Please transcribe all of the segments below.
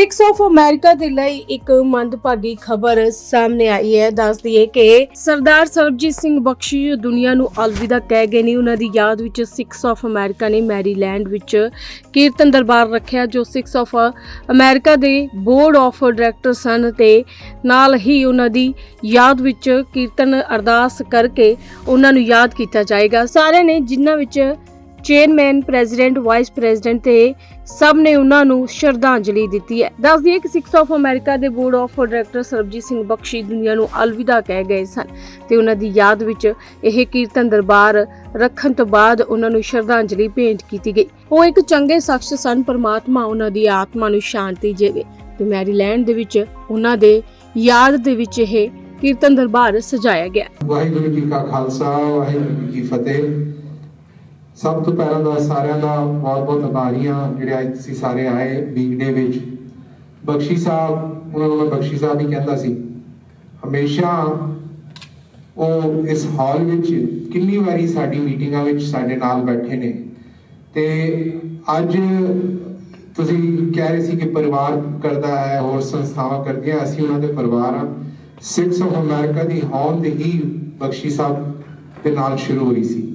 Six of America ਦੇ ਲਈ ਇੱਕ ਮੰਦਭਾਗੀ ਖਬਰ ਸਾਹਮਣੇ ਆਈ ਹੈ। ਦੱਸ ਦਈਏ ਕਿ ਸਰਦਾਰ ਸਰਬਜੀਤ ਸਿੰਘ ਬਖਸ਼ੀ ਦੁਨੀਆ ਨੂੰ ਅਲਵਿਦਾ ਕਹਿ ਗਏ ਨੇ। ਉਹਨਾਂ ਦੀ ਯਾਦ ਵਿੱਚ ਸਿਕਸ ਆਫ ਅਮਰੀਕਾ ਨੇ ਮੈਰੀਲੈਂਡ ਵਿੱਚ ਕੀਰਤਨ ਦਰਬਾਰ ਰੱਖਿਆ, ਜੋ ਸਿਕਸ ਆਫ ਅਮਰੀਕਾ ਦੇ ਬੋਰਡ ਆਫ ਡਾਇਰੈਕਟਰ ਸਨ ਤੇ ਨਾਲ ਹੀ ਉਹਨਾਂ ਦੀ ਯਾਦ ਵਿੱਚ ਕੀਰਤਨ ਅਰਦਾਸ ਕਰਕੇ ਉਹਨਾਂ ਨੂੰ ਯਾਦ ਕੀਤਾ ਜਾਏਗਾ। ਸਾਰਿਆਂ ਨੇ ਜਿਨ੍ਹਾਂ ਵਿੱਚ ਚੇਅਰਮੈਨ, ਪ੍ਰੈਜ਼ੀਡੈਂਟ, ਵਾਈਸ ਪ੍ਰੈਜ਼ੀਡੈਂਟ ਤੇ ਸਭ ਨੇ ਉਹਨਾਂ ਨੂੰ ਸ਼ਰਧਾਂਜਲੀ ਦਿੱਤੀ ਹੈ। ਦੱਸ ਦਈਏ ਕਿ ਸਿਕਸ ਆਫ ਅਮਰੀਕਾ ਦੇ board of director Sarabjit Singh Bakhshi ਦੁਨੀਆ ਨੂੰ ਅਲਵਿਦਾ ਕਹਿ ਗਏ ਸਨ ਤੇ ਉਹਨਾਂ ਦੀ ਯਾਦ ਵਿੱਚ ਇਹ ਕੀਰਤਨ ਦਰਬਾਰ ਰੱਖਣ ਤੋਂ ਬਾਅਦ ਉਹਨਾਂ ਨੂੰ ਸ਼ਰਧਾਂਜਲੀ ਭੇਂਟ ਕੀਤੀ ਗਈ। ਉਹ ਇੱਕ ਚੰਗੇ ਸ਼ਖਸ ਸਨ ਪਰਮਾਤਮਾ ਉਹਨਾਂ ਦੀ ਆਤਮਾ ਨੂੰ ਸ਼ਾਂਤੀ ਦੇਵੇ ਤੇ ਮੈਰੀਲੈਂਡ ਦੇ ਵਿੱਚ ਉਹਨਾਂ ਦੇ ਯਾਦ ਦੇ ਵਿੱਚ ਇਹ ਕੀਰਤਨ ਦਰਬਾਰ ਸਜਾਇਆ ਗਿਆ। ਵਾਹਿਗੁਰੂ ਜੀ ਕਾ ਖਾਲਸਾ, ਵਾਹਿਗੁਰੂ ਜੀ ਕੀ ਫਤਿਹ। ਸਭ ਤੋਂ ਪਹਿਲਾਂ ਤਾਂ ਸਾਰਿਆਂ ਦਾ ਬਹੁਤ ਬਹੁਤ ਆਭਾਰੀ ਹਾਂ ਜਿਹੜੇ ਅੱਜ ਤੁਸੀਂ ਸਾਰੇ ਆਏ ਵੀਕਡੇ ਵਿੱਚ। ਬਖਸ਼ੀ ਸਾਹਿਬ, ਉਹਨਾਂ ਨੂੰ ਮੈਂ ਬਖਸ਼ੀ ਸਾਹਿਬ ਹੀ ਕਹਿੰਦਾ ਸੀ, ਹਮੇਸ਼ਾ ਉਹ ਇਸ ਹਾਲ ਵਿੱਚ ਕਿੰਨੀ ਵਾਰੀ ਸਾਡੀ ਮੀਟਿੰਗਾਂ ਵਿੱਚ ਸਾਡੇ ਨਾਲ ਬੈਠੇ ਨੇ। ਤੇ ਅੱਜ ਤੁਸੀਂ ਕਹਿ ਰਹੇ ਸੀ ਕਿ ਪਰਿਵਾਰ ਕਰਦਾ ਹੈ, ਹੋਰ ਸੰਸਥਾਵਾਂ ਕਰਦੀਆਂ, ਅਸੀਂ ਉਹਨਾਂ ਦੇ ਪਰਿਵਾਰ ਆ ਸਿਕਸ ਆਫ ਅਮਰੀਕਾ ਦੀ ਹੋਂਦ ਹੀ ਬਖਸ਼ੀ ਸਾਹਿਬ ਦੇ ਨਾਲ ਸ਼ੁਰੂ ਹੋਈ ਸੀ।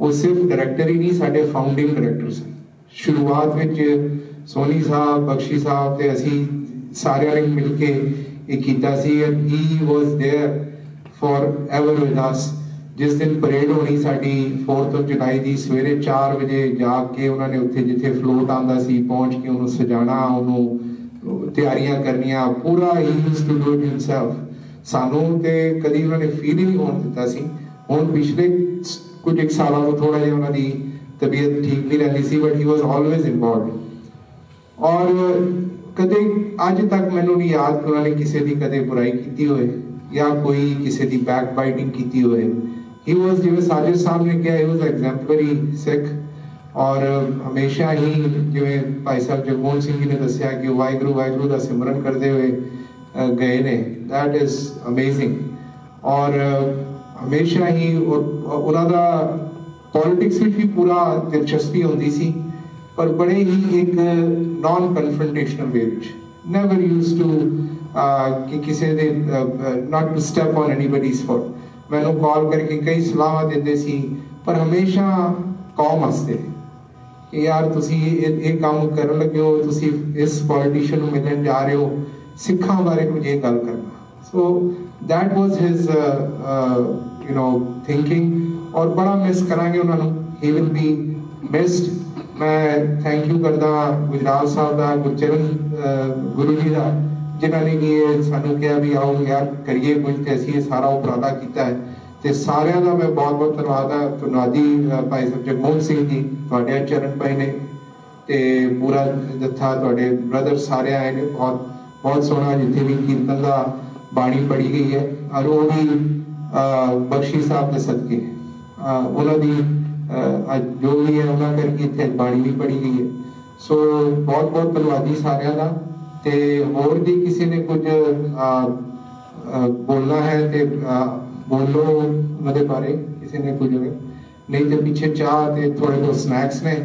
ਉਹ ਸਿਰਫ ਡਾਇਰੈਕਟਰ ਹੀ ਨਹੀਂ, ਸਾਡੇ ਫਾਊਂਡਿੰਗ ਡਾਇਰੈਕਟਰ ਸਨ ਸ਼ੁਰੂਆਤ ਵਿੱਚ ਸੋਨੀ ਸਾਹਿਬ, ਬਖਸ਼ੀ ਸਾਹਿਬ ਤੇ ਅਸੀਂ ਸਾਰਿਆਂ ਨੇ ਮਿਲ ਕੇ ਇਹ ਕੀਤਾ ਸੀ and he was there forever with us ਜਿਸ ਦਿਨ ਪਰੇਡ ਹੋਣੀ ਸਾਡੀ 4th ਜੁਲਾਈ ਦੀ, ਸਵੇਰੇ 4 ਵਜੇ ਜਾ ਕੇ ਉਹਨਾਂ ਨੇ ਉੱਥੇ ਜਿੱਥੇ ਫਲੋਟ ਆਂਦਾ ਸੀ, ਪਹੁੰਚ ਕੇ ਉਹਨੂੰ ਸਜਾਣਾ, ਉਹਨੂੰ ਤਿਆਰੀਆਂ ਕਰਨੀਆਂ, ਪੂਰਾ ਹੀ ਯੂਜ਼ ਹਿਮਸੈਲਫ ਸਾਨੂੰ ਤੇ ਕਦੀ ਉਹਨਾਂ ਨੇ ਫੀਲ ਨਹੀਂ ਹੋਣ ਦਿੱਤਾ ਸੀ। ਹੁਣ ਪਿਛਲੇ ਕੁਝ ਇੱਕ ਸਾਲਾਂ ਤੋਂ ਥੋੜਾ ਜਿਹਾ ਉਹਨਾਂ ਦੀ ਤਬੀਅਤ ਠੀਕ ਨਹੀਂ ਰਹਿੰਦੀ ਸੀ but he was always involved ਔਰ ਕਦੇ ਅੱਜ ਤੱਕ ਮੈਨੂੰ ਨਹੀਂ ਯਾਦ ਕਿ ਉਹਨਾਂ ਨੇ ਕਿਸੇ ਦੀ ਕਦੇ ਬੁਰਾਈ ਕੀਤੀ ਹੋਵੇ ਜਾਂ ਕੋਈ ਕਿਸੇ ਦੀ ਬੈਕ ਬਾਈਟਿੰਗ ਕੀਤੀ ਹੋਵੇ ਹੀ ਵਾਸ ਜਿਵੇਂ ਸਾਜਿਦ ਸਾਹਿਬ ਨੇ ਕਿਹਾ ਹੀ ਵਾਸ ਐਗਜ਼ੈਂਪਲਰੀ ਸਿੱਖ ਔਰ ਹਮੇਸ਼ਾ ਹੀ ਜਿਵੇਂ ਭਾਈ ਸਾਹਿਬ ਜਗਮੋਹਨ ਸਿੰਘ ਜੀ ਨੇ ਦੱਸਿਆ ਕਿ ਵਾਹਿਗੁਰੂ ਵਾਹਿਗੁਰੂ ਦਾ ਸਿਮਰਨ ਕਰਦੇ ਹੋਏ ਗਏ ਨੇ that is amazing. ਔਰ ਹਮੇਸ਼ਾ ਹੀ ਉਹਨਾਂ ਦਾ ਪੋਲਿਟਿਕਸ ਵਿੱਚ ਵੀ ਪੂਰਾ ਦਿਲਚਸਪੀ ਹੁੰਦੀ ਸੀ, ਪਰ ਬੜੇ ਹੀ ਇੱਕ ਨਾਨ ਕਨਫਰੰਟੇਸ਼ਨਲ ਵੇ ਵਿੱਚ ਨੈਵਰ ਯੂਜ ਟੂ ਕਿ ਕਿਸੇ ਦੇ not to step on anybody's foot ਮੈਨੂੰ ਕਾਲ ਕਰਕੇ ਕਈ ਸਲਾਹਾਂ ਦਿੰਦੇ ਸੀ, ਪਰ ਹਮੇਸ਼ਾ ਕੌਮ ਵਾਸਤੇ ਕਿ ਯਾਰ, ਤੁਸੀਂ ਇਹ ਇਹ ਕੰਮ ਕਰਨ ਲੱਗੇ ਹੋ, ਤੁਸੀਂ ਇਸ ਪੋਲੀਟੀਸ਼ੀਅਨ ਨੂੰ ਮਿਲਣ ਜਾ ਰਹੇ ਹੋ। ਸਿੱਖਾਂ ਬਾਰੇ ਕੁਝ ਇਹ ਗੱਲ ਕਰਨਾ। ਸੋ that was his uh, you know thinking. ਔਰ ਬੜਾ ਮਿਸ ਕਰਾਂਗੇ ਉਹਨਾਂ ਨੂੰ he will be missed. ਮੈਂ ਥੈਂਕ ਯੂ ਕਰਦਾ ਗੁਜਰਾਲ ਸਾਹਿਬ ਦਾ ਗੁਰਚਰਨ ਗੁਰੂ ਜੀ ਦਾ ਜਿਨ੍ਹਾਂ ਨੇ ਕਿ ਸਾਨੂੰ ਕਿਹਾ ਵੀ ਆਓ ਯਾਰ ਕਰੀਏ ਕੁਝ ਤੇ ਅਸੀਂ ਇਹ ਸਾਰਾ ਉਪਰਾਲਾ ਕੀਤਾ ਹੈ ਤੇ ਸਾਰਿਆਂ ਦਾ ਮੈਂ ਬਹੁਤ ਬਹੁਤ ਧੰਨਵਾਦ ਆ ਧੰਨਵਾਦੀ ਭਾਈ ਸਾਹਿਬ ਜਗਮੋਹਨ ਸਿੰਘ ਜੀ ਤੁਹਾਡੇ ਚਰਨ ਪਏ ਨੇ ਤੇ ਪੂਰਾ ਜੱਥਾ ਤੁਹਾਡੇ ਬ੍ਰਦਰ ਸਾਰੇ ਆਏ ਨੇ ਬਹੁਤ ਬਹੁਤ ਸੋਹਣਾ ਜਿੱਥੇ ਵੀ ਕੀਰਤਨ ਦਾ ਬਾਣੀ ਪੜੀ ਗਈ ਹੈ ਔਰ ਉਹ ਵੀ ਬਖਸ਼ੀ ਸਾਹਿਬ ਦੇ ਸਦਕੇ। ਉਹਨਾਂ ਦੀ ਜੋ ਵੀ ਹੈ ਉਹਨਾਂ ਕਰਕੇ ਇੱਥੇ ਬਾਣੀ ਵੀ ਪੜੀ ਗਈ ਹੈ। ਸੋ ਬਹੁਤ ਬਹੁਤ ਧੰਨਵਾਦੀ ਸਾਰਿਆਂ ਦਾ। ਤੇ ਹੋਰ ਵੀ ਕਿਸੇ ਨੇ ਕੁਝ ਬੋਲਣਾ ਹੈ ਤੇ ਬੋਲੋ ਉਹਨਾਂ ਬਾਰੇ ਕਿਸੇ ਨੇ ਕੁਝ ਨਹੀਂ ਤੇ ਪਿੱਛੇ ਚਾਹ ਤੇ ਥੋੜੇ ਬਹੁਤ ਸਨੈਕਸ ਨੇ।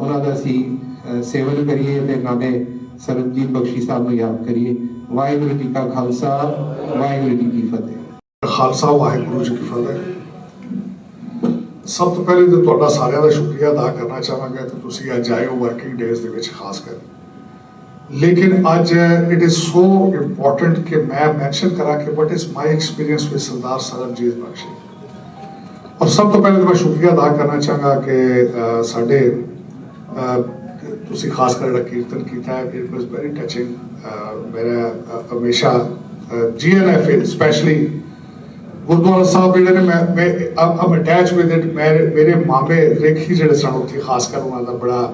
ਉਹਨਾਂ ਦਾ ਅਸੀਂ ਅਹ, ਸੇਵਨ ਕਰੀਏ ਤੇ ਨਾਲੇ ਸਰਬਜੀਤ ਬਖਸ਼ੀ ਸਾਹਿਬ ਨੂੰ ਯਾਦ ਕਰੀਏ। ਵਾਹਿਗੁਰੂ ਜੀ ਕਾ ਖਾਲਸਾ, ਵਾਹਿਗੁਰੂ ਜੀ ਕੀ ਫਤਿਹ। ਖਾਲਸਾ, ਵਾਹਿਗੁਰੂ ਜੀ ਕੀ ਫਤਿਹ। ਸਭ ਤੋਂ ਪਹਿਲੇ ਤਾਂ ਤੁਹਾਡਾ ਸਾਰਿਆਂ ਦਾ ਸ਼ੁਕਰੀਆ ਅਦਾ ਕਰਨਾ ਚਾਹਾਂਗਾ ਕਿ ਤੁਸੀਂ ਅੱਜ ਆਏ ਹੋ ਵਰਕਿੰਗ ਡੇਜ਼ ਦੇ ਵਿੱਚ ਖਾਸ ਕਰ ਲੇਕਿਨ ਅੱਜ ਇਟ ਇਜ਼ ਸੋ ਇੰਪੋਰਟੈਂਟ ਕਿ ਮੈਂ ਮੈਂਸ਼ਨ ਕਰਾਂ ਕਿ what is my experience with Sardar Sarabjit Bakhshi ਔਰ ਸਭ ਤੋਂ ਪਹਿਲੇ ਤਾਂ ਮੈਂ ਸ਼ੁਕਰੀਆ ਅਦਾ ਕਰਨਾ ਚਾਹਾਂਗਾ ਕਿ ਸਾਡੇ ਤੁਸੀਂ ਖਾਸ ਕਰ ਜਿਹੜਾ ਕੀਰਤਨ ਕੀਤਾ ਹੈ ਇਟ ਵਾਸ ਵੈਰੀ ਟਚਿੰਗ ਮੇਰਾ ਹਮੇਸ਼ਾ ਜੀਐਨਐਫ ਸਪੈਸ਼ਲੀ ਗੁਰਦੁਆਰਾ ਸਾਹਿਬ ਜਿਹੜੇ ਨੇ, ਮੈਂ ਮੈਂ ਆਮ ਅਟੈਚ ਵਿਦ ਇਟ ਮੇਰੇ ਮਾਮੇ ਰੇਖੀ ਜਿਹੜੇ ਸਨ ਉੱਥੇ, ਖਾਸ ਕਰ ਉਹਨਾਂ ਦਾ ਬੜਾ,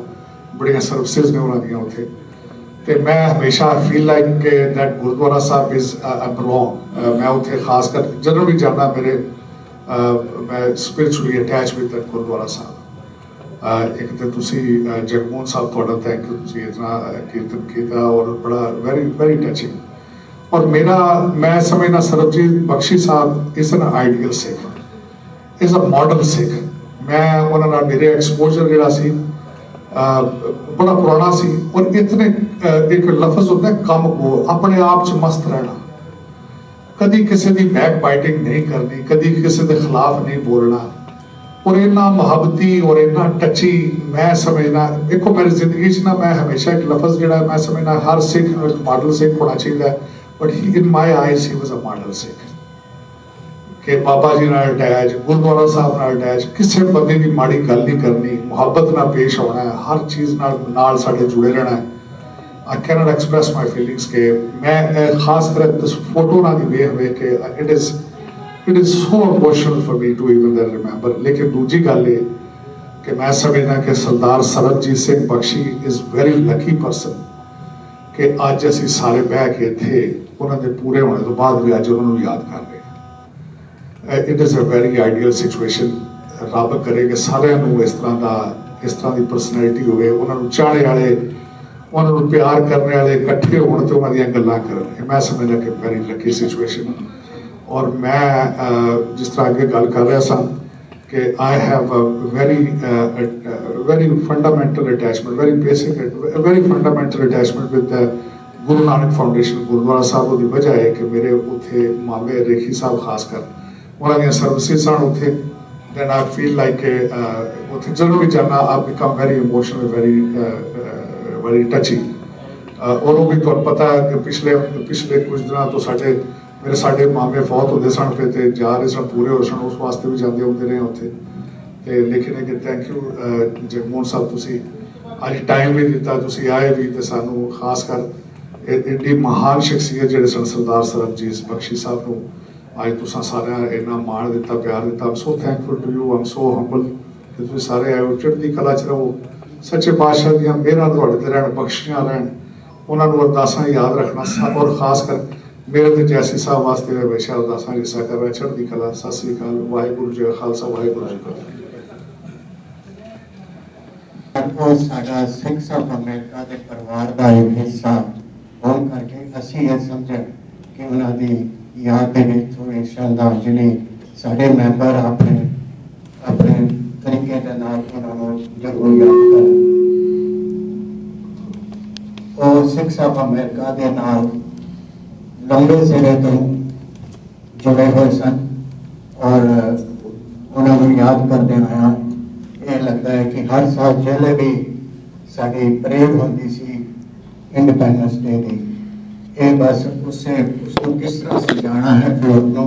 ਬੜੀਆਂ ਸਰਵਿਸਿਜ਼ ਨੇ ਉਹਨਾਂ ਦੀਆਂ ਉੱਥੇ। ਤੇ ਮੈਂ ਹਮੇਸ਼ਾ ਫੀਲ ਲਾਈਕ ਕਿ that Gurdwara Sahib is a belong ਮੈਂ ਉੱਥੇ ਖਾਸ ਕਰ ਜਦੋਂ ਵੀ ਜਾਂਦਾ ਮੇਰੇ ਮੈਂ spiritually attach with that Gurdwara Sahib. ਇੱਕ ਤਾਂ ਤੁਸੀਂ ਜਗਮੋਹਨ ਸਾਹਿਬ ਤੁਹਾਡਾ ਥੈਂਕ ਯੂ ਤੁਸੀਂ ਇਤਨਾ ਕੀਰਤਨ ਕੀਤਾ ਔਰ ਬੜਾ ਵੈਰੀ ਵੈਰੀ ਟਚਿੰਗ ਔਰ ਮੇਰਾ ਮੈਂ ਸਮਝਦਾ ਸਰਬਜੀਤ ਬਖਸ਼ੀ ਸਾਹਿਬ ਇਸ ਐਨ ਆਈਡੀਅਲ ਸਿੱਖ ਇਸ ਅ ਮਾਡਰਨ ਸਿੱਖ ਮੈਂ ਉਹਨਾਂ ਨਾਲ ਮੇਰੇ ਐਕਸਪੋਜ਼ਰ ਜਿਹੜਾ ਸੀ ਬੜਾ ਪੁਰਾਣਾ ਸੀ ਔਰ ਇਤਨੇ ਅਹ, ਇੱਕ ਲਫ਼ਜ਼ ਹੁੰਦਾ ਕੰਮ ਕੋ ਆਪਣੇ ਆਪ ਚ ਮਸਤ ਰਹਿਣਾ। ਕਦੀ ਕਿਸੇ ਦੀ ਬੈਕ ਬਾਈਟਿੰਗ ਨਹੀਂ ਕਰਨੀ ਕਦੀ ਕਿਸੇ ਦੇ ਖਿਲਾਫ ਨਹੀਂ ਬੋਲਣਾ। ਔਰ ਇੰਨਾ ਮੁਹੱਬਤੀ ਔਰ ਇੰਨਾ ਟੱਚੀ ਮੈਂ ਸਮਝਣਾ ਦੇਖੋ ਮੇਰੀ ਜ਼ਿੰਦਗੀ 'ਚ ਨਾ ਮੈਂ ਹਮੇਸ਼ਾ ਇੱਕ ਲਫ਼ਜ਼ ਜਿਹੜਾ ਮੈਂ ਸਮਝਣਾ ਹਰ ਸਿੱਖ ਇੱਕ ਮਾਡਲ ਸਿੱਖ ਹੋਣਾ ਚਾਹੀਦਾ but in my eyes he was a model Sikh. ਕਿ ਬਾਬਾ ਜੀ ਨਾਲ ਅਟੈਚ ਗੁਰਦੁਆਰਾ ਸਾਹਿਬ ਨਾਲ ਅਟੈਚ ਕਿਸੇ ਬੰਦੇ ਦੀ ਮਾੜੀ ਗੱਲ ਨਹੀਂ ਕਰਨੀ, ਮੁਹੱਬਤ ਨਾਲ ਪੇਸ਼ ਆਉਣਾ ਹੈ ਹਰ ਚੀਜ਼ ਨਾਲ ਨਾਲ ਸਾਡੇ ਜੁੜੇ ਰਹਿਣਾ। ਹੈ I cannot express my feelings ਕਿ ਮੈਂ ਖਾਸ ਕਰ ਇਸ ਫੋਟੋ ਨਾਲ ਵੇਖ ਵੇਖ ਕੇ, it is it is so emotional for me to even then remember. ਲੇਕਿਨ ਦੂਜੀ ਗੱਲ ਇਹ ਕਿ ਮੈਂ ਸਮਝਦਾ ਕਿ ਸਰਦਾਰ ਸਰਬਜੀਤ ਸਿੰਘ ਬਖਸ਼ੀ is very lucky person ਕਿ ਅੱਜ ਅਸੀਂ ਸਾਰੇ ਬਹਿ ਕੇ ਇੱਥੇ ਉਹਨਾਂ ਦੇ ਪੂਰੇ ਹੋਣੇ ਤੋਂ ਬਾਅਦ ਵੀ ਅੱਜ ਉਹਨਾਂ ਨੂੰ ਯਾਦ ਕਰ ਰਹੇ ਹਾਂ it is a very ideal situation ਰੱਬ ਕਰੇ ਕਿ ਸਾਰਿਆਂ ਨੂੰ ਇਸ ਤਰ੍ਹਾਂ ਦਾ ਇਸ ਤਰ੍ਹਾਂ ਦੀ ਪਰਸਨੈਲਿਟੀ ਹੋਵੇ ਉਹਨਾਂ ਨੂੰ ਚਾਹਣੇ ਵਾਲੇ ਉਹਨਾਂ ਨੂੰ ਪਿਆਰ ਕਰਨ ਵਾਲੇ ਇਕੱਠੇ ਹੋਣ ਤੇ ਉਹਨਾਂ ਦੀਆਂ ਗੱਲਾਂ ਕਰਨ ਇਹ ਮੈਂ ਸਮਝਦਾ ਕਿ ਵੈਰੀ ਲੱਕੀ ਸਿਚੁਏਸ਼ਨ ਔਰ ਮੈਂ ਜਿਸ ਤਰ੍ਹਾਂ ਅੱਗੇ ਗੱਲ ਕਰ ਰਿਹਾ ਸਾਂ ਕਿ I have a very very fundamental attachment very basic very fundamental attachment with Guru Nanak Foundation Gurdwara Sahib ਉਹਦੀ ਵਜ੍ਹਾ ਹੈ ਕਿ ਮੇਰੇ ਉੱਥੇ ਮਾਮੇ ਰੇਖੀ ਸਾਹਿਬ ਖਾਸ ਕਰ ਉਹਨਾਂ ਦੀਆਂ ਸਰਵਿਸਿਜ਼ ਸਨ ਉੱਥੇ then I feel like uh, ਉੱਥੇ ਜਦੋਂ ਵੀ ਜਾਣਾ I become very emotional very uh, uh, ਔਰ ਉਹ ਵੀ ਤੁਹਾਨੂੰ ਪਤਾ ਹੈ ਕਿ ਪਿਛਲੇ ਪਿਛਲੇ ਕੁਝ ਦਿਨਾਂ ਤੋਂ ਸਾਡੇ ਮੇਰੇ ਸਾਡੇ ਮਾਮੇ ਫੌਤ ਹੁੰਦੇ ਸਨ, ਫਿਰ ਤੇ ਜਾ ਰਹੇ ਸਨ ਪੂਰੇ ਹੋ ਸਨ, ਉਸ ਵਾਸਤੇ ਵੀ ਜਾਂਦੇ ਹੁੰਦੇ ਰਹੇ ਉੱਥੇ। ਤੇ ਲੇਕਿਨ ਕਿ ਥੈਂਕ ਯੂ ਜਗਮੋਹਨ ਸਾਹਿਬ ਤੁਸੀਂ ਅੱਜ ਟਾਈਮ ਵੀ ਦਿੱਤਾ, ਤੁਸੀਂ ਆਏ ਵੀ ਤੇ ਸਾਨੂੰ ਖਾਸ ਕਰ ਇਹ ਮਹਾਨ ਸ਼ਖਸੀਅਤ ਜਿਹੜੇ ਸਨ ਸਰਦਾਰ ਸਰਬਜੀਤ ਬਖਸ਼ੀ ਸਾਹਿਬ ਨੂੰ ਅੱਜ ਤੁਸੀਂ ਸਾਰਿਆਂ ਨੇ ਇੰਨਾ ਮਾਣ ਦਿੱਤਾ, ਪਿਆਰ ਦਿੱਤਾ। I'm so thankful to you I'm so humble ਕਿ ਤੁਸੀਂ ਸਾਰੇ ਆਏ ਹੋ, ਚੜ੍ਹਦੀ ਕਲਾ ਚ ਰਹੋ। ਸੱਚੇ ਪਾਤਸ਼ਾਹ ਦੀਆਂ ਮਿਹਰਾਂ ਤੁਹਾਡੇ ਤੇ ਰਹਿਣ ਬਖਸ਼ੀਆਂ ਰਹਿਣ। ਉਹਨਾਂ ਨੂੰ ਅਰਦਾਸਾਂ ਯਾਦ ਰੱਖਣਾ ਔਰ ਖਾਸ ਕਰ ਮੇਰੇ ਤੇ ਜੈਸੀ ਸਾਹਿਬ ਵਾਸਤੇ ਹਮੇਸ਼ਾ ਅਰਦਾਸਾਂ ਜਿਸਾ ਕਰ ਰਿਹਾ ਚੜ੍ਹਦੀ ਕਲਾ, ਸਤਿ ਸ੍ਰੀ ਅਕਾਲ, ਵਾਹਿਗੁਰੂ ਜੀ ਖਾਲਸਾ, ਵਾਹਿਗੁਰੂ ਜੀ ਕੀ ਸਾਡਾ ਸਿੱਖ ਸਾਹਿਬ ਅਮਰੀਕਾ ਦੇ ਪਰਿਵਾਰ ਦਾ ਇੱਕ ਹਿੱਸਾ ਹੋਣ ਕਰਕੇ ਅਸੀਂ ਇਹ ਸਮਝਿਆ ਕਿ ਉਹਨਾਂ ਦੀ ਯਾਦ ਦੇ ਵਿੱਚ ਥੋੜੀ ਸ਼ਰਧਾਂਜਲੀ ਸਾਡੇ ਮੈਂਬਰ ਆਪਣੇ ਆਪਣੇ ਤਰੀਕੇ ਦੇ ਨਾਲ ਉਹਨਾਂ ਨੂੰ ਜ਼ਰੂਰ ਯਾਦ ਕਰਨ। ਉਹ ਸਿੱਖ ਸਾਹਿਬ ਅਮਰੀਕਾ ਦੇ ਨਾਲ ਲੰਬੇ ਸਿਰੇ ਤੋਂ ਜੁੜੇ ਹੋਏ ਸਨ ਔਰ ਉਹਨਾਂ ਨੂੰ ਯਾਦ ਕਰਦੇ ਹੋਇਆ ਇਹ ਲੱਗਦਾ ਹੈ ਕਿ ਹਰ ਸਾਲ ਜਿਹੜੇ ਵੀ ਸਾਡੀ ਪਰੇਡ ਹੁੰਦੀ ਸੀ ਇੰਡੀਪੈਂਡੈਂਸ ਡੇ ਦੀ, ਇਹ ਬਸ ਉਸੇ ਉਸ ਨੂੰ ਕਿਸ ਤਰ੍ਹਾਂ ਸਜਾਣਾ ਹੈ ਫਲੋਰ ਨੂੰ?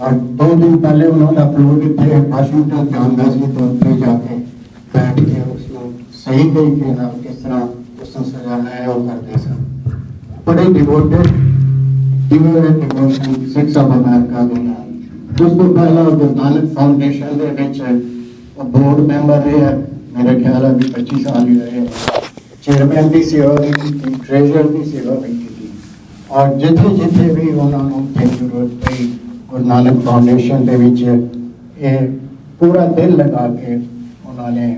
ਔਰ ਦੋ ਦਿਨ ਪਹਿਲੇ ਉਹਨਾਂ ਦਾ ਫਲੋਰ ਇੱਥੇ ਵਾਸ਼ਿੰਗਟਨ ਜਾਂਦਾ ਸੀ ਤਾਂ ਉੱਥੇ ਜਾ ਕੇ ਬੈਠ ਕੇ ਉਸ ਨੂੰ ਸਹੀ ਤਰੀਕੇ ਨਾਲ ਕਿਸ ਤਰ੍ਹਾਂ ਉਸ ਨੂੰ ਸਜਾਣਾ ਹੈ, ਉਹ ਕਰਦੇ ਸਨ। ਬੜੇ devoted devoted devotion Sikhs of America ਦੇ ਨਾਲ ਉਸ ਤੋਂ ਪਹਿਲਾਂ ਗੁਰੂ ਨਾਨਕ ਫਾਊਂਡੇਸ਼ਨ ਦੇ ਵਿੱਚ ਉਹ ਬੋਰਡ ਮੈਂਬਰ ਰਿਹਾ ਹੈ ਮੇਰੇ ਖਿਆਲ ਹੈ ਵੀ 25 ਸਾਲ ਹੀ ਰਹੇ ਚੇਅਰਮੈਨ ਦੀ ਸੇਵਾ ਵੀ ਕੀਤੀ ਟ੍ਰੈਜਰ ਦੀ ਸੇਵਾ ਵੀ ਕੀਤੀ ਔਰ ਜਿੱਥੇ ਜਿੱਥੇ ਵੀ ਉਹਨਾਂ ਨੂੰ ਜ਼ਰੂਰਤ ਪਈ ਗੁਰੂ ਨਾਨਕ ਫਾਊਂਡੇਸ਼ਨ ਦੇ ਵਿੱਚ ਇਹ ਪੂਰਾ ਦਿਲ ਲਗਾ ਕੇ ਉਹਨਾਂ ਨੇ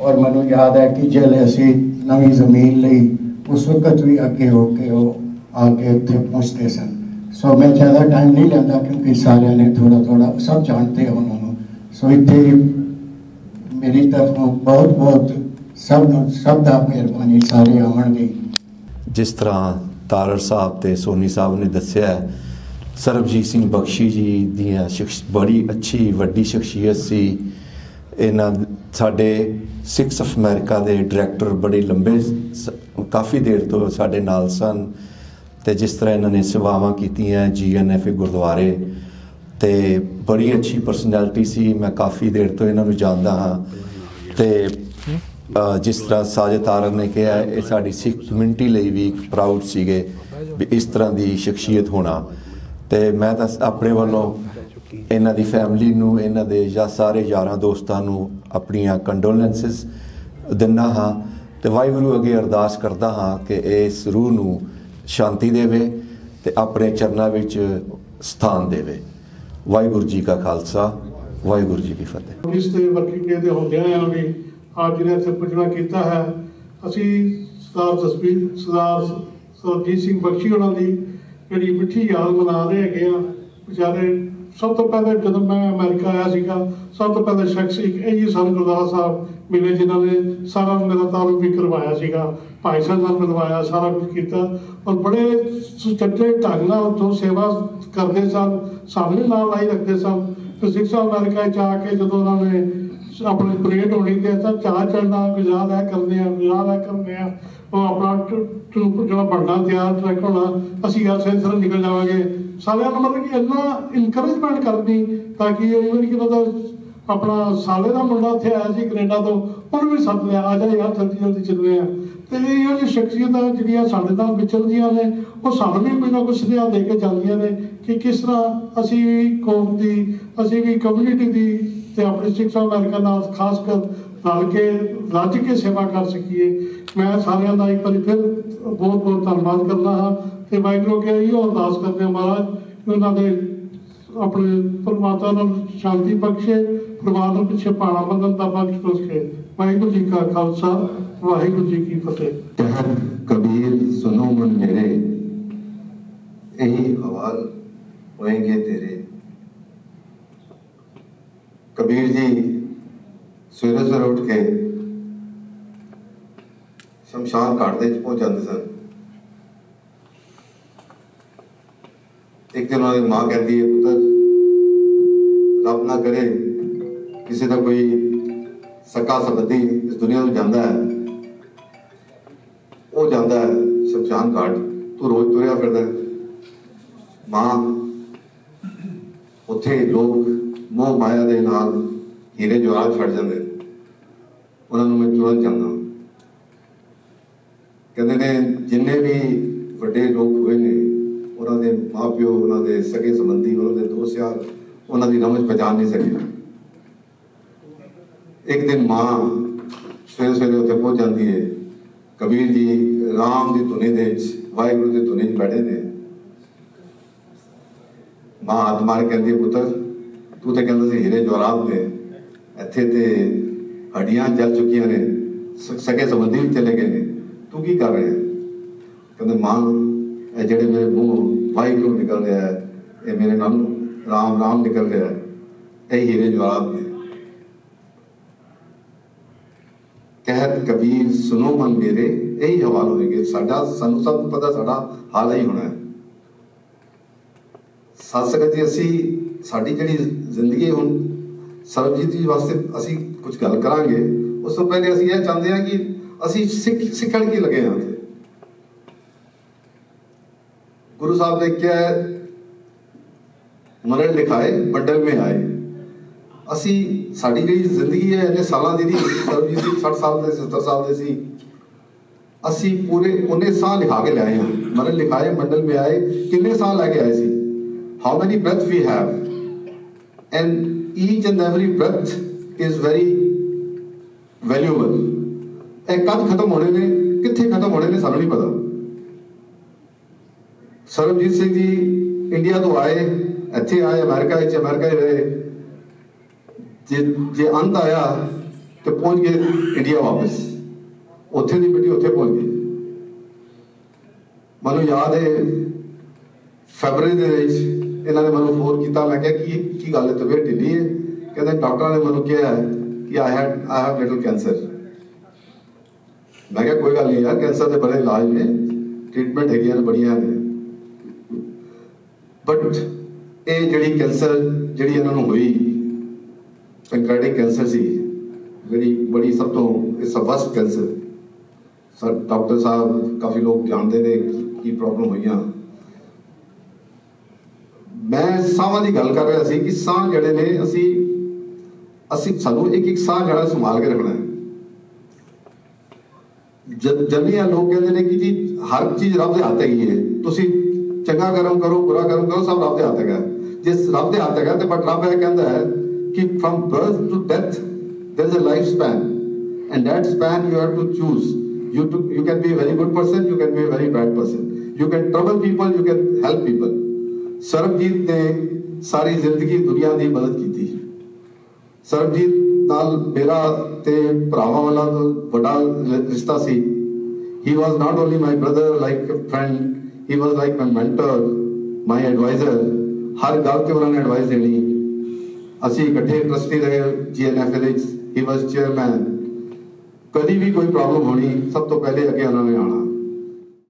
ਔਰ ਮੈਨੂੰ ਯਾਦ ਹੈ ਕਿ ਜਿਹੜੇ ਅਸੀਂ ਨਵੀਂ ਜ਼ਮੀਨ ਲਈ ਉਸ ਵਕਤ ਵੀ ਅੱਗੇ ਹੋ ਕੇ ਉਹ ਆ ਕੇ ਉੱਥੇ ਪਹੁੰਚਦੇ ਸਨ ਸੋ ਮੈਂ ਜ਼ਿਆਦਾ ਟਾਈਮ ਨਹੀਂ ਲੈਂਦਾ ਕਿਉਂਕਿ ਸਾਰਿਆਂ ਨੇ ਥੋੜਾ ਥੋੜਾ ਸਭ ਜਾਣਦੇ ਹੋ ਉਹਨਾਂ ਨੂੰ। ਸੋ ਇੱਥੇ ਮੇਰੀ ਤਰਫੋਂ ਬਹੁਤ ਬਹੁਤ ਸਭ ਨੂੰ ਸਭ ਦਾ ਮਿਹਰਬਾਨੀ, ਸਾਰੇ ਆਉਣਗੇ। ਜਿਸ ਤਰ੍ਹਾਂ ਤਾਰੜ ਸਾਹਿਬ ਤੇ ਸੋਨੀ ਸਾਹਿਬ ਨੇ ਦੱਸਿਆ ਸਰਬਜੀਤ ਸਿੰਘ ਬਖਸ਼ੀ ਜੀ ਦੀਆਂ ਸ਼ਖਸ, ਬੜੀ ਅੱਛੀ, ਵੱਡੀ ਸ਼ਖਸੀਅਤ ਸੀ। ਇਹਨਾਂ ਸਾਡੇ ਸਿਕਸ ਆਫ ਅਮਰੀਕਾ ਦੇ ਡਾਇਰੈਕਟਰ ਬੜੇ ਲੰਬੇ ਕਾਫੀ ਦੇਰ ਤੋਂ ਸਾਡੇ ਨਾਲ ਸਨ। ਤੇ ਜਿਸ ਤਰ੍ਹਾਂ ਇਹਨਾਂ ਨੇ ਸੇਵਾਵਾਂ ਕੀਤੀਆਂ ਜੀਐਨਐਫ ਗੁਰਦੁਆਰੇ, ਤੇ ਬੜੀ ਅੱਛੀ ਪਰਸਨੈਲਿਟੀ ਸੀ। ਮੈਂ ਕਾਫੀ ਦੇਰ ਤੋਂ ਇਹਨਾਂ ਨੂੰ ਜਾਣਦਾ ਹਾਂ। ਤੇ ਜਿਸ ਤਰ੍ਹਾਂ ਸਾਜਦ ਤਾਰਨ ਨੇ ਕਿਹਾ, ਇਹ ਸਾਡੀ ਸਿੱਖ ਕਮਿਊਨਿਟੀ ਲਈ ਵੀ ਪ੍ਰਾਊਡ ਸੀਗੇ ਵੀ ਇਸ ਤਰ੍ਹਾਂ ਦੀ ਸ਼ਖਸੀਅਤ ਹੋਣਾ। ਤੇ ਮੈਂ ਤਾਂ ਆਪਣੇ ਵੱਲੋਂ ਇਹਨਾਂ ਦੀ ਫੈਮਿਲੀ ਨੂੰ, ਇਹਨਾਂ ਦੇ ਜਾਂ ਸਾਰੇ ਯਾਰਾਂ ਦੋਸਤਾਂ ਨੂੰ ਆਪਣੀਆਂ ਕੰਡੋਲੈਂਸਸ ਦਿੰਦਾ ਹਾਂ। ਤੇ ਵਾਹਿਗੁਰੂ ਅੱਗੇ ਅਰਦਾਸ ਕਰਦਾ ਹਾਂ ਕਿ ਇਸ ਰੂਹ ਨੂੰ ਸ਼ਾਂਤੀ ਦੇਵੇ ਤੇ ਆਪਣੇ ਚਰਨਾਂ ਵਿੱਚ ਸਥਾਨ ਦੇਵੇ। ਵਾਹਿਗੁਰੂ ਜੀ ਕਾ ਖਾਲਸਾ, ਵਾਹਿਗੁਰੂ ਜੀ ਕੀ ਫਤਿਹ। ਇਸ ਤੇ ਵਰਕਿੰਗ ਡੇ ਦੇ ਹੁੰਦਿਆਂ ਆ ਵੀ ਆਪ ਜੀ ਨੇ ਇੱਥੇ ਪੁੱਜਣਾ ਕੀਤਾ ਹੈ, ਅਸੀਂ ਸਰਦਾਰ ਜਸਵੀਰ, ਸਰਦਾਰ ਸਰਜੀਤ ਸਿੰਘ ਬਖਸ਼ੀ ਉਹਨਾਂ ਦੀ ਜਿਹੜੀ ਮਿੱਠੀ ਯਾਦ ਮਨਾ ਰਹੇ ਹੈਗੇ ਆ, ਵਿਚਾਰੇ ਸਭ ਤੋਂ ਪਹਿਲੇ ਜਦੋਂ ਮੈਂ ਅਮਰੀਕਾ ਆਇਆ ਸੀਗਾ, ਸਭ ਤੋਂ ਪਹਿਲੇ ਸ਼ਖਸ ਇੱਕ ਇਹ ਜੀ ਗੁਰਦਾਸ ਸਾਹਿਬ ਮਿਲੇ ਜਿਨ੍ਹਾਂ ਨੇ ਸਾਰਾ ਮੇਰਾ ਤਾਲੁਕ ਵੀ ਕਰਵਾਇਆ ਸੀਗਾ, ਭਾਈ ਸਾਹਿਬ ਨਾਲ ਮਿਲਵਾਇਆ, ਸਾਰਾ ਕੁਝ ਕੀਤਾ। ਔਰ ਬੜੇ ਸੁਚੱਜੇ ਢੰਗ ਨਾਲ ਜੋ ਸੇਵਾ ਕਰਦੇ ਸਨ ਸਾਨੂੰ ਵੀ ਨਾਲ ਲਾਈ ਰੱਖਦੇ ਸਨ। ਤੇ ਸਿੱਖ ਅਮਰੀਕਾ ਚ ਆ ਕੇ ਜਦੋਂ ਉਹਨਾਂ ਨੇ ਆਪਣੀ ਪਰੇਡ ਹੋਣੀ ਤੇ ਤਾਂ ਚਾਹ ਚੜਨਾ ਗੁਜ਼ਾਰ ਹੈ ਕਰਦੇ ਆ ਗੁਜ਼ਾਰ ਹੈ ਕਰਦੇ ਆ, ਉਹ ਆਪਣਾ ਟਰੂਪ ਜਿਹੜਾ ਬਣਨਾ, ਤਿਆਰ ਟਰੈਕ ਹੋਣਾ, ਅਸੀਂ ਗੱਲ ਸੇ ਨਿਕਲ ਜਾਵਾਂਗੇ। ਸਾਰਿਆਂ ਨੂੰ ਮਤਲਬ ਕਿ ਇੰਨਾ ਇਨਕਰੇਜਮੈਂਟ ਕਰਨੀ ਤਾਂ ਕਿ ਇਹ ਕਿ ਮਤਲਬ ਆਪਣਾ ਸਾਲੇ ਦਾ ਮੁੰਡਾ ਉੱਥੇ ਆਇਆ ਸੀ ਕੈਨੇਡਾ ਤੋਂ, ਉਹਨੂੰ ਵੀ ਸੱਦ ਲਿਆ। ਆ ਜਾ ਯਾਰ ਜਲਦੀ ਜਲਦੀ ਚੱਲਦੇ ਆ। ਤੇ ਇਹ ਜਿਹੀ ਸ਼ਖਸੀਅਤਾਂ ਜਿਹੜੀਆਂ ਸਾਡੇ ਨਾਲ ਵਿਚਰਦੀਆਂ ਨੇ, ਉਹ ਸਾਨੂੰ ਵੀ ਕੋਈ ਨਾ ਕੁਛ ਸੁਝਾਅ ਦੇ ਕੇ ਜਾਂਦੀਆਂ ਨੇ ਕਿ ਕਿਸ ਤਰ੍ਹਾਂ ਅਸੀਂ ਵੀ ਕੌਮ ਦੀ, ਅਸੀਂ ਵੀ ਕਮਿਊਨਿਟੀ ਦੀ ਤੇ ਆਪਣੀ ਸਿੱਖ ਅਮਰੀਕਾ ਨਾਲ ਖਾਸ ਕਰ ਰਲ ਕੇ, ਰੱਜ ਕੇ ਸੇਵਾ ਕਰ ਸਕੀਏ। ਮੈਂ ਸਾਰਿਆਂ ਦਾ ਇੱਕ ਵਾਰੀ ਫਿਰ ਬਹੁਤ ਬਹੁਤ ਧੰਨਵਾਦ ਕਰਦਾ ਹਾਂ। ਤੇ ਵਾਹਿਗੁਰੂ ਅੱਗੇ ਇਹੋ ਅਰਦਾਸ ਕਰਦੇ ਹਾਂ ਮਹਾਰਾਜ ਉਹਨਾਂ ਦੇ ਆਪਣੇ ਪਰਮਾਤਮਾ ਨੂੰ ਸ਼ਾਂਤੀ ਬਖਸ਼ੇ, ਪਰਿਵਾਰ ਨੂੰ ਪਿੱਛੇ ਪਾਣਾ ਬੰਦਨ ਦਾ ਬਖਸ਼ ਬਖਸ਼ੇ। ਵਾਹਿਗੁਰੂ ਜੀ ਕਾ ਖਾਲਸਾ, ਵਾਹਿਗੁਰੂ ਜੀ ਕੀ ਫਤਿਹ। ਕਬੀਰ ਸੁਨੋ ਮਨ ਮੇਰੇ, ਇਹੀ ਹਵਾਲ ਹੋਏਗੇ ਤੇਰੇ। ਕਬੀਰ ਜੀ, ਸਵੇਰੇ ਸਵੇਰੇ ਉੱਠ ਕੇ ਸ਼ਮਸ਼ਾਨ ਘਾਟ ਦੇ ਵਿੱਚ ਪਹੁੰਚ ਜਾਂਦੇ ਸਨ। ਇੱਕ ਦਿਨ ਉਹਨਾਂ ਦੀ ਮਾਂ ਕਹਿੰਦੀ ਹੈ, ਪੁੱਤਰ, ਰੱਬ ਨਾ ਕਰੇ ਕਿਸੇ ਦਾ ਕੋਈ ਸਕਾ ਸੰਬੰਧੀ ਇਸ ਦੁਨੀਆ ਤੋਂ ਜਾਂਦਾ ਹੈ। ਉਹ ਜਾਂਦਾ ਹੈ, ਸ਼ਮਸ਼ਾਨ ਘਾਟ, ਤੂੰ ਰੋਜ਼ ਤੁਰਿਆ ਫਿਰਦਾ ਮਾਂ, ਉੱਥੇ ਲੋਕ ਮੋਹ ਮਾਇਆ ਦੇ ਨਾਲ ਹੀਰੇ ਜਵਾਹਰ ਛੱਡ ਜਾਂਦੇ ਨੇ। ਉਹਨਾਂ ਨੂੰ ਮੈਂ ਚੁਰਨ ਜਾਂਦਾ ਕਹਿੰਦੇ ਨੇ, ਜਿੰਨੇ ਵੀ ਵੱਡੇ ਲੋਕ ਹੋਏ ਨੇ ਉਹਨਾਂ ਦੇ ਮਾਪਿਓ ਉਹਨਾਂ ਦੇ ਸਗੇ ਸੰਬੰਧੀ, ਉਹਨਾਂ ਦੇ ਦੋਸਤ ਯਾਰ, ਉਹਨਾਂ ਦੀ ਰਮਜ ਪਛਾਣ ਨਹੀਂ ਸਕੇ। ਇੱਕ ਦਿਨ ਮਾਂ ਸਵੇਰੇ ਸਵੇਰੇ ਉੱਥੇ ਪਹੁੰਚ ਜਾਂਦੀ ਹੈ ਕਬੀਰ ਜੀ ਰਾਮ ਦੀ ਧੁਨੀ ਦੇ ਵਿੱਚ, ਵਾਹਿਗੁਰੂ ਦੀ ਧੁਨੀ 'ਚ ਬੈਠੇ ਨੇ। ਮਾਂ ਹੱਥ ਮਾਰ ਕਹਿੰਦੀ ਪੁੱਤਰ, ਤੂੰ ਤਾਂ ਕਹਿੰਦਾ ਸੀ ਹੀਰੇ ਜਵਾਹਰਾਤ ਦੇ। ਇੱਥੇ ਤੇ ਹੱਡੀਆਂ ਜਲ ਚੁੱਕੀਆਂ ਨੇ ਸਕੇ ਸੰਬੰਧੀ ਵੀ ਚਲੇ ਗਏ ਨੇ। ਤੂੰ ਕੀ ਕਰ ਰਿਹਾ ਕਹਿੰਦੇ, ਮਾਂ ਇਹ ਜਿਹੜੇ ਮੇਰੇ ਮੂੰਹ ਵਾਹਿਗੁਰੂ ਨਿਕਲ ਰਿਹਾ ਇਹ ਮੇਰੇ ਨਾਲ ਰਾਮ ਰਾਮ ਨਿਕਲ ਰਿਹਾ ਹੈ, ਇਹ ਹੀਰੇ ਜਵਾਹਰਾਤ ਨੇ ਕਹਿਤ ਕਬੀਰ ਸੁਨੋ ਮਨ ਮੇਰੇ, ਇਹੀ ਹਵਾਲ ਹੋਏਗੇ, ਸਾਡਾ, ਸਾਨੂੰ ਸਭ ਨੂੰ ਪਤਾ ਸਾਡਾ ਹਾਲ ਹੀ ਹੋਣਾ ਹੈ। ਸੱਚ ਜੀ, ਅਸੀਂ, ਸਾਡੀ ਜਿਹੜੀ ਜ਼ਿੰਦਗੀ ਹੁਣ, ਸਰਬਜੀਤ ਜੀ ਵਾਸਤੇ ਅਸੀਂ ਕੁਝ ਗੱਲ ਕਰਾਂਗੇ। ਉਸ ਤੋਂ ਪਹਿਲੇ ਅਸੀਂ ਇਹ ਚਾਹੁੰਦੇ ਹਾਂ ਕਿ ਅਸੀਂ ਸਿੱਖ, ਸਿੱਖਣ ਕੀ ਲੱਗੇ ਹਾਂ? ਇੱਥੇ। ਗੁਰੂ ਸਾਹਿਬ ਨੇ ਕਿਹਾ ਮਰਨ ਲਿਖਾਏ, ਮੰਡਲ ਮੇ ਆਏ। ਅਸੀਂ, ਸਾਡੀ ਜਿਹੜੀ ਜ਼ਿੰਦਗੀ ਹੈ ਇਹਨੇ ਸਾਲਾਂ ਦੀ ਦੀ ਸਰਬਜੀਤ ਸਿੰਘ 60 ਸਾਲ ਦੇ 70 ਸਾਲ ਦੇ ਸੀ। ਅਸੀਂ ਪੂਰੇ ਉਹਨੇ ਸਾਲ ਲਿਖਾ ਕੇ ਲਿਆਏ ਹਾਂ। ਮਰਨ ਲਿਖਾਏ, ਮੰਡਲ ਮੇ ਆਏ, ਕਿੰਨੇ ਸਾਲ ਲੈ ਕੇ ਆਏ ਸੀ? How many breath we have and each and every breath is very valuable ਇਹ ਕਦ ਖਤਮ ਹੋਣੇ ਨੇ? ਕਿੱਥੇ ਖਤਮ ਹੋਣੇ ਨੇ ਸਾਨੂੰ ਨਹੀਂ ਪਤਾ। ਸਰਬਜੀਤ ਸਿੰਘ ਜੀ ਇੰਡੀਆ ਤੋਂ ਆਏ, ਇੱਥੇ ਆਏ, ਅਮਰੀਕਾ ਵਿੱਚ ਅਮਰੀਕਾ ਹੀ ਰਹੇ। ਜੇ ਜੇ ਅੰਤ ਆਇਆ ਤੇ ਪਹੁੰਚ ਗਏ ਇੰਡੀਆ ਵਾਪਸ। ਉੱਥੇ ਦੀ ਮਿੱਟੀ ਉੱਥੇ ਪਹੁੰਚ ਗਈ। ਮੈਨੂੰ ਯਾਦ ਹੈ ਫੈਬਰਰੀ ਦੇ ਵਿੱਚ ਇਹਨਾਂ ਨੇ ਮੈਨੂੰ ਫੋਨ ਕੀਤਾ। ਮੈਂ ਕਿਹਾ, ਕਿ, ਕੀ ਗੱਲ ਹੈ? ਤਬੀਅਤ ਢਿੱਲੀ ਹੈ? ਕਹਿੰਦੇ, ਡਾਕਟਰਾਂ ਨੇ ਮੈਨੂੰ ਕਿਹਾ ਕਿ I had I have little cancer ਮੈਂ ਕਿਹਾ, ਕੋਈ ਗੱਲ ਨਹੀਂ ਯਾਰ ਕੈਂਸਰ ਦੇ ਬੜੇ ਇਲਾਜ ਨੇ। ਟ੍ਰੀਟਮੈਂਟ ਹੈਗੀਆਂ ਨੇ ਬੜੀਆਂ ਨੇ। ਬਟ ਇਹ ਜਿਹੜੀ ਕੈਂਸਰ, ਜਿਹੜੀ ਇਹਨਾਂ ਨੂੰ ਹੋਈ ਪੈਂਕ੍ਰੀਆਟਿਕ ਕੈਂਸਰ ਸੀ। ਜਿਹੜੀ ਬੜੀ ਸਭ ਤੋਂ ਇਸ ਵਸਟ ਕੈਂਸਰ। ਸਰ, ਡਾਕਟਰ ਸਾਹਿਬ ਕਾਫੀ ਲੋਕ ਜਾਣਦੇ ਨੇ ਕੀ- ਪ੍ਰੋਬਲਮ ਹੋਈਆਂ। ਮੈਂ ਸਾਹਾਂ ਦੀ ਗੱਲ ਕਰ ਰਿਹਾ ਸੀ ਕਿ ਸਾਹ ਜਿਹੜੇ ਨੇ, ਅਸੀਂ ਅਸੀਂ ਸਾਨੂੰ ਇੱਕ ਇੱਕ ਸਾਹ ਜਿਹੜਾ ਸੰਭਾਲ ਕੇ ਰੱਖਣਾ ਹੈ। ਜਦ ਜੰਮੀਆਂ ਲੋਕ ਕਹਿੰਦੇ ਨੇ ਕਿ ਜੀ, ਹਰ ਚੀਜ਼ ਰੱਬ ਦੇ ਹੱਥ ਹੈਗੀ ਹੈ। ਤੁਸੀਂ ਚੰਗਾ ਕਰਮ ਕਰੋ ਬੁਰਾ ਕਰਮ ਕਰੋ ਸਭ ਰੱਬ ਦੇ ਹੱਥ ਹੈਗਾ ਜੇ ਰੱਬ ਦੇ ਹੱਥ ਹੈਗਾ ਤੇ ਬਟ ਰੱਬ ਇਹ ਕਹਿੰਦਾ ਹੈ ਕਿ from birth to death there is a lifespan and that span you have to choose you to, you can be a very good person you can be a very bad person you can trouble people you can help people Sarabjit ਨੇ ਸਾਰੀ ਜ਼ਿੰਦਗੀ ਦੁਨੀਆ ਦੀ ਮਦਦ ਕੀਤੀ ਸਰਬਜੀਤ ਨਾਲ ਮੇਰਾ ਤੇ ਭਰਾਵਾਂ ਵਾਲਾ ਤੋਂ ਵੱਡਾ ਰਿ- ਰਿਸ਼ਤਾ ਸੀ he was not only my brother like a ਹੀ he like my my my adviser ਹਰ ਗੱਲ ਤੇ ਉਹਨਾਂ ਨੇ ਐਡਵਾਈਸ ਦੇਣੀ ਅਸੀਂ ਇਕੱਠੇ ਟਰਸਟੀ ਰਹੇ ਜੀਐਨਐਫ ਦੇ ਹੀ ਵਾਸ ਚੇਅਰਮੈਨ ਕਦੀ ਵੀ ਕੋਈ ਪ੍ਰੋਬਲਮ ਹੋਣੀ ਸਭ ਤੋਂ ਪਹਿਲੇ ਅੱਗੇ ਉਹਨਾਂ ਨੇ ਆਉਣਾ